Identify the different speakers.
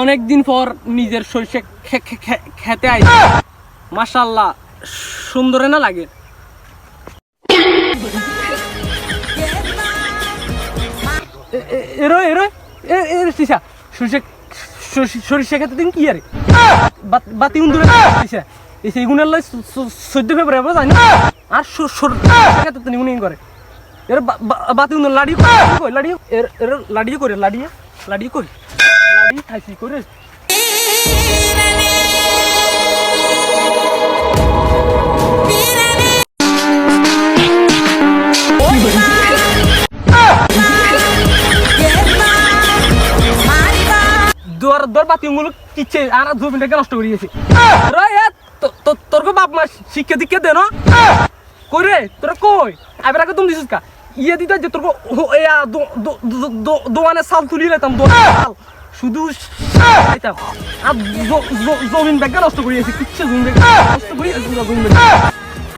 Speaker 1: অনেক দিন পর নিজের সরিষা খেতে আই মাশাল্লাহ সুন্দর না লাগে? এরো এরো এ এ সরিষা সরিষা খেতে দিন কি আরে? বাত- উন্দুরে সরিষা এই সেইগুনের লাই চোদ্দ ফেব্রুয়ারি জানি আর সর- সর- সরিষা খেতে তিনি উনি করে। এর বাতি উন্দুর লাড়ি লাড়ি এর এর লাড়ি করে লাড়ি লাড়ি কই লাড়ি করে নষ্ট করে তো- তোর বাপ মা শিক্ষা দীক্ষা দে না? কই রে তোরা কই? এবার আগে তুমি দিছিস কা? ইয়ে দিতে যে তোর দোয়ানে সাল তুলি লেতাম দোয়ানে শুধু জমিন ব্যাগটা নষ্ট করে কিচ্ছু জমিন ব্যাগ নষ্ট করে জমিন ব্যাগ।